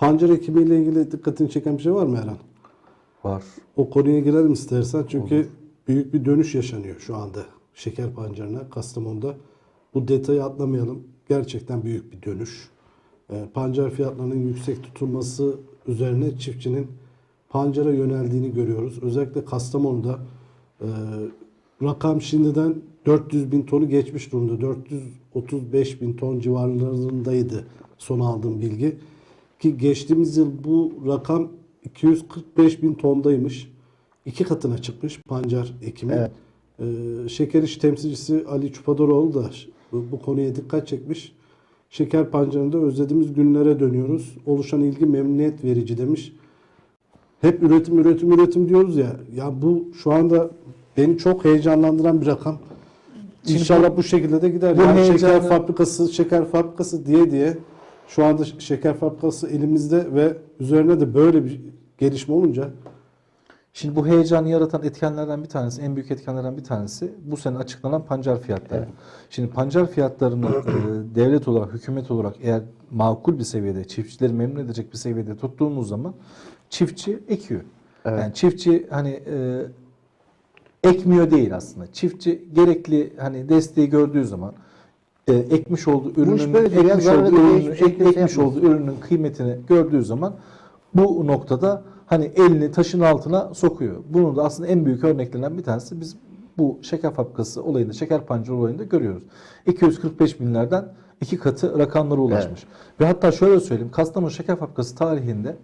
Pancar ekimiyle ilgili dikkatini çeken bir şey var mı Eren? Var. O konuya girelim istersen çünkü büyük bir dönüş yaşanıyor şu anda şeker pancarına Kastamonu'da. Bu detayı atlamayalım. Gerçekten büyük bir dönüş. Ee, pancar fiyatlarının yüksek tutulması üzerine çiftçinin pancara yöneldiğini görüyoruz. Özellikle Kastamonu'da e, rakam şimdiden 400 bin tonu geçmiş durumda. 435 bin ton civarlarındaydı son aldığım bilgi. Ki geçtiğimiz yıl bu rakam 245 bin tondaymış. İki katına çıkmış pancar ekimi. Evet. Ee, şeker iş temsilcisi Ali Çupadoroğlu da bu, bu konuya dikkat çekmiş. Şeker pancarında özlediğimiz günlere dönüyoruz. Oluşan ilgi memnuniyet verici demiş. Hep üretim üretim üretim diyoruz ya. Ya bu şu anda beni çok heyecanlandıran bir rakam. Şimdi İnşallah bu, şekilde de gider. bu Yani şeker heyecanı- fabrikası, şeker fabrikası diye diye şu anda şeker fabrikası elimizde ve üzerine de böyle bir gelişme olunca Şimdi bu heyecanı yaratan etkenlerden bir tanesi, en büyük etkenlerden bir tanesi bu sene açıklanan pancar fiyatları. Şimdi pancar fiyatlarını e, devlet olarak, hükümet olarak eğer makul bir seviyede, çiftçileri memnun edecek bir seviyede tuttuğumuz zaman çiftçi ekiyor. Evet. Yani çiftçi hani e, ekmiyor değil aslında. Çiftçi gerekli hani desteği gördüğü zaman e, ekmiş olduğu ürünün ekmiş olduğu ürünün, şey ekmiş yapmaz. olduğu ürünün kıymetini gördüğü zaman bu noktada hani elini taşın altına sokuyor. Bunun da aslında en büyük örneklerinden bir tanesi biz bu şeker fabrikası olayında, şeker pancarı olayında görüyoruz. 245 binlerden iki katı rakamlara ulaşmış. Ve hatta şöyle söyleyeyim, Kastamonu Şeker Fabrikası tarihinde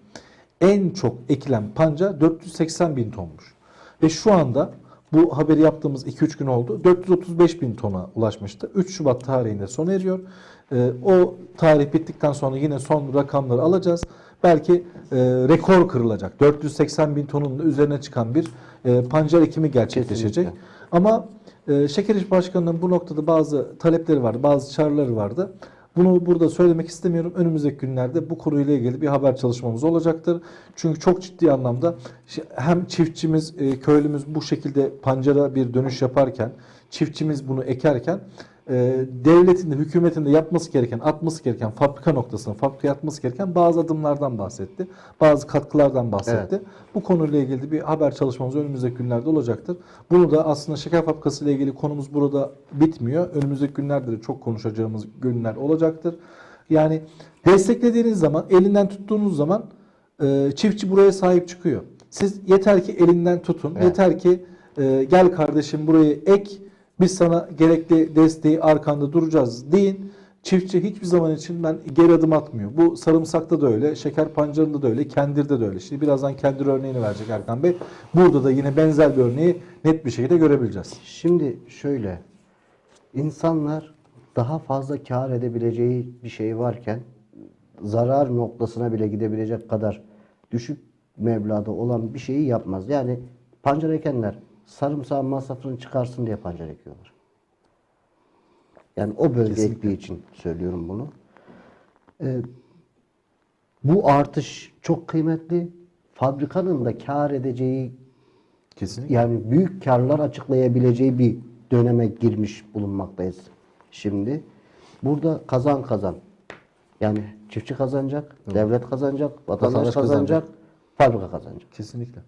en çok ekilen pancar 480 bin tonmuş. Ve şu anda bu haberi yaptığımız 2-3 gün oldu. 435 bin tona ulaşmıştı. 3 Şubat tarihinde sona eriyor. Ee, o tarih bittikten sonra yine son rakamları alacağız. Belki e, rekor kırılacak. 480 bin tonun üzerine çıkan bir e, pancar ekimi gerçekleşecek. Kesinlikle. Ama e, Şeker İş Başkanı'nın bu noktada bazı talepleri vardı, bazı çağrıları vardı. Bunu burada söylemek istemiyorum. Önümüzdeki günlerde bu konuyla ilgili bir haber çalışmamız olacaktır. Çünkü çok ciddi anlamda hem çiftçimiz, e, köylümüz bu şekilde pancara bir dönüş yaparken, çiftçimiz bunu ekerken e, devletin de hükümetin de yapması gereken, atması gereken fabrika noktasına, fabrikaya atması gereken bazı adımlardan bahsetti. Bazı katkılardan bahsetti. Bu konuyla ilgili bir haber çalışmamız önümüzdeki günlerde olacaktır. Bunu da aslında şeker fabrikası ile ilgili konumuz burada bitmiyor. Önümüzdeki günlerde de çok konuşacağımız günler olacaktır. Yani desteklediğiniz zaman, elinden tuttuğunuz zaman e, çiftçi buraya sahip çıkıyor. Siz yeter ki elinden tutun. Evet. Yeter ki e, gel kardeşim burayı ek. Biz sana gerekli desteği arkanda duracağız deyin. Çiftçi hiçbir zaman için ben geri adım atmıyor. Bu sarımsakta da öyle, şeker pancarında da öyle, kendirde de öyle. Şimdi birazdan kendir örneğini verecek Erkan Bey. Burada da yine benzer bir örneği net bir şekilde görebileceğiz. Şimdi şöyle, insanlar daha fazla kar edebileceği bir şey varken zarar noktasına bile gidebilecek kadar düşük meblağda olan bir şeyi yapmaz. Yani pancar ekenler sarımsağın masrafını çıkarsın diye pancar ekiyorlar. Yani o bölge ektiği için söylüyorum bunu. Ee, bu artış çok kıymetli. Fabrikanın da kar edeceği Kesinlikle. yani büyük karlar açıklayabileceği bir döneme girmiş bulunmaktayız şimdi. Burada kazan kazan. Yani çiftçi kazanacak, devlet kazanacak, vatandaş, Vatandaş kazanacak, kazanacak. fabrika kazanacak. Kesinlikle.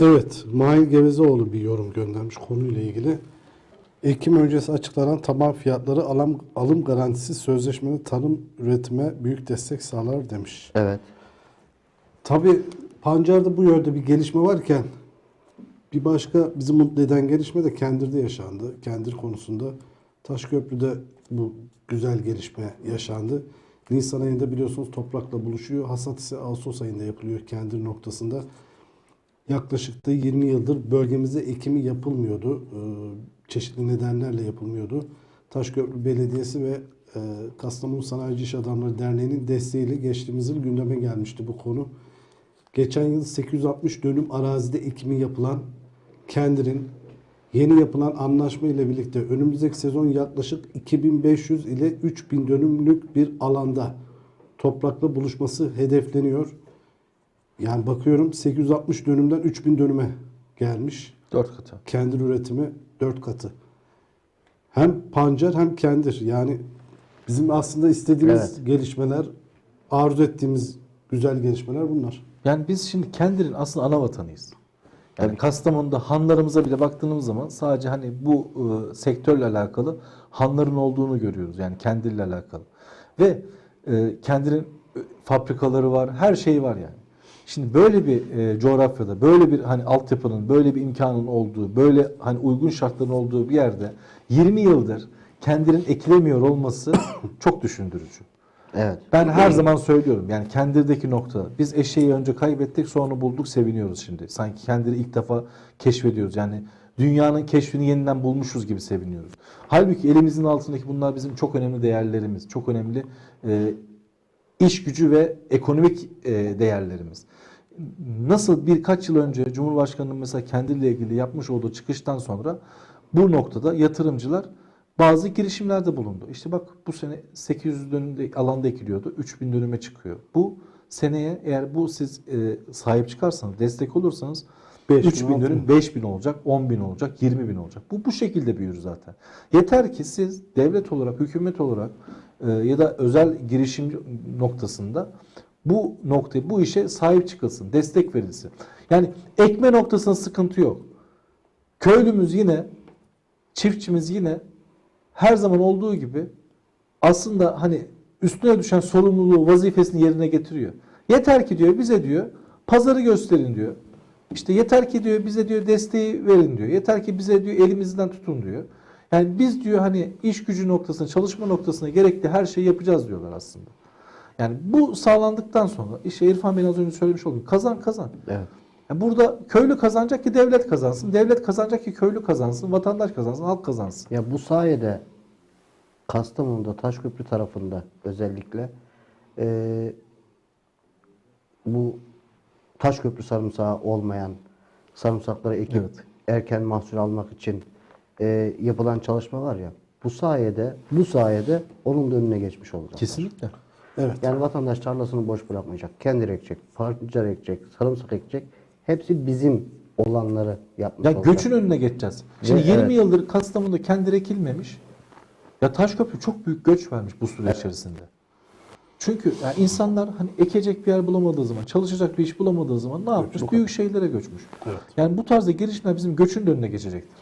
Evet, Mahir Gevezeoğlu bir yorum göndermiş konuyla ilgili. Ekim öncesi açıklanan taban fiyatları alım, alım garantisi sözleşmeli tarım üretime büyük destek sağlar demiş. Evet. Tabi pancarda bu yönde bir gelişme varken bir başka bizi mutlu eden gelişme de Kendir'de yaşandı. Kendir konusunda Taşköprü'de bu güzel gelişme yaşandı. Nisan ayında biliyorsunuz toprakla buluşuyor. Hasat ise Ağustos ayında yapılıyor Kendir noktasında. Yaklaşık da 20 yıldır bölgemizde ekimi yapılmıyordu. Ee, Çeşitli nedenlerle yapılmıyordu. Taşköprü Belediyesi ve e, Kastamonu Sanayici İş Adamları Derneği'nin desteğiyle geçtiğimiz yıl gündeme gelmişti bu konu. Geçen yıl 860 dönüm arazide ekimi yapılan Kendir'in yeni yapılan anlaşma ile birlikte önümüzdeki sezon yaklaşık 2500 ile 3000 dönümlük bir alanda toprakla buluşması hedefleniyor. Yani bakıyorum 860 dönümden 3000 dönüme gelmiş. Dört katı. Kendir üretimi 4 katı. Hem pancar hem kendir. Yani bizim aslında istediğimiz Evet. gelişmeler arzu ettiğimiz güzel gelişmeler bunlar. Yani biz şimdi Kendir'in aslında ana vatanıyız. Yani Kastamonu'da hanlarımıza bile baktığımız zaman sadece hani bu e, sektörle alakalı hanların olduğunu görüyoruz. Yani Kendir'le alakalı. Ve e, Kendir'in e, fabrikaları var, her şeyi var yani. Şimdi böyle bir e, coğrafyada, böyle bir hani altyapının, böyle bir imkanın olduğu, böyle hani uygun şartların olduğu bir yerde 20 yıldır Kendir'in ekilemiyor olması çok düşündürücü. Evet. Ben her zaman söylüyorum yani kendirdeki nokta. Biz eşeği önce kaybettik sonra bulduk seviniyoruz şimdi. Sanki kendini ilk defa keşfediyoruz. Yani dünyanın keşfini yeniden bulmuşuz gibi seviniyoruz. Halbuki elimizin altındaki bunlar bizim çok önemli değerlerimiz. Çok önemli e, iş gücü ve ekonomik e, değerlerimiz. Nasıl birkaç yıl önce Cumhurbaşkanı'nın mesela kendiyle ilgili yapmış olduğu çıkıştan sonra bu noktada yatırımcılar bazı girişimlerde bulundu. İşte bak bu sene 800 dönüm alanda ekiliyordu. 3000 dönüme çıkıyor. Bu seneye eğer bu siz e, sahip çıkarsanız, destek olursanız 5000, 3000 dönüm 6000. 5000 olacak, 10.000 olacak, 20.000 olacak. Bu bu şekilde büyür zaten. Yeter ki siz devlet olarak, hükümet olarak e, ya da özel girişim noktasında bu noktayı, bu işe sahip çıkılsın, destek verilsin. Yani ekme noktasında sıkıntı yok. Köylümüz yine, çiftçimiz yine her zaman olduğu gibi aslında hani üstüne düşen sorumluluğu, vazifesini yerine getiriyor. Yeter ki diyor bize diyor pazarı gösterin diyor. İşte yeter ki diyor bize diyor desteği verin diyor. Yeter ki bize diyor elimizden tutun diyor. Yani biz diyor hani iş gücü noktasına, çalışma noktasına gerekli her şeyi yapacağız diyorlar aslında. Yani bu sağlandıktan sonra işte İrfan Bey'in az önce söylemiş olduğum kazan kazan. Evet. Yani burada köylü kazanacak ki devlet kazansın. Devlet kazanacak ki köylü kazansın. Vatandaş kazansın. Halk kazansın. Ya bu sayede Kastamonu'da Taşköprü tarafında özellikle eee, bu Taşköprü sarımsağı olmayan sarımsakları ekip Evet. erken mahsul almak için eee, yapılan çalışma var ya bu sayede bu sayede onun da önüne geçmiş olacak. Kesinlikle. Evet. Yani vatandaş tarlasını boş bırakmayacak. Kendi ekecek, pancar ekecek, sarımsak ekecek. Hepsi bizim olanları yapmış Ya olacak. göçün önüne geçeceğiz. Şimdi Ve 20 evet. yıldır Kastamonu'da kendi ekilmemiş. Ya Taşköprü çok büyük göç vermiş bu süre içerisinde. Çünkü yani insanlar hani ekecek bir yer bulamadığı zaman, çalışacak bir iş bulamadığı zaman ne yapmış? Büyük şehirlere göçmüş. Evet. Yani bu tarzda girişimler bizim göçün de önüne geçecektir.